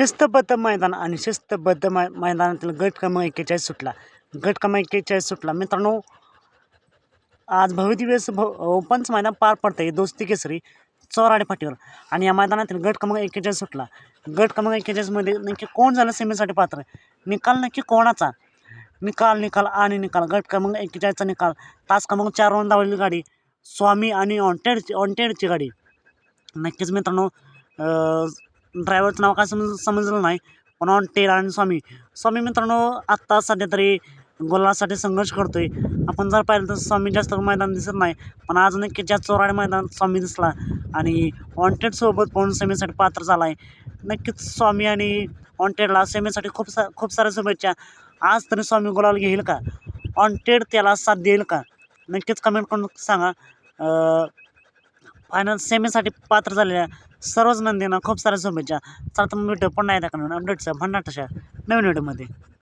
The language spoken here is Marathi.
शिस्तबद्ध मैदान आणि शिस्तबद्ध मै मैदानातील गट क्रमांक एक्केचाळीस सुटला. गट क्रमांक एक्केचाळीस सुटला. मित्रांनो आज भव्यदिवस भ ओपनचं मैदान पार पडतं आहे दोस्ती केसरी चौराडे फाटीवर आणि या मैदानातील गट क्रमांक एक्केचाळीस सुटला. गट क्रमांक एक्केचाळीसमध्ये नक्की कोण झालं सेमीसाठी पात्र? निकाल नक्की कोणाचा? निकाल निकाल आणि निकाल. गट क्रमांक एक्केचाळीसचा निकाल. तास क्रमांक चारवरून धावलेली गाडी. स्वामी आणि ऑन्टेडची ऑन्टेडची गाडी. नक्कीच मित्रांनो ड्रायव्हरचं नाव काय समज समजलं नाही. पण ऑन्टेड आणि स्वामी. स्वामी मित्रांनो आत्ता सध्या तरी गोलासाठी संघर्ष करतोय. आपण जर पाहिलं तर स्वामी जास्त मैदान दिसत नाही. पण आज नक्की ज्या चोराडे मैदान स्वामी दिसला आणि वॉन्टेडसोबत पण सेमीसाठी पात्र झाला आहे नक्कीच स्वामी आणि वॉन्टेडला सेमीसाठी खूप सा खूप साऱ्या शुभेच्छा. आज तरी स्वामी गोलाला घेईल का? वॉन्टेड त्याला साथ देईल का? नक्कीच कमेंट करून सांगा. फायनल सेमीसाठी पात्र झालेल्या सर्वच नंदींना खूप साऱ्या शुभेच्छा. चालतं तर मग व्हिडिओ पुन्हा एकदा अपडेटचं भन्नाट अशा नवीन व्हिडिओमध्ये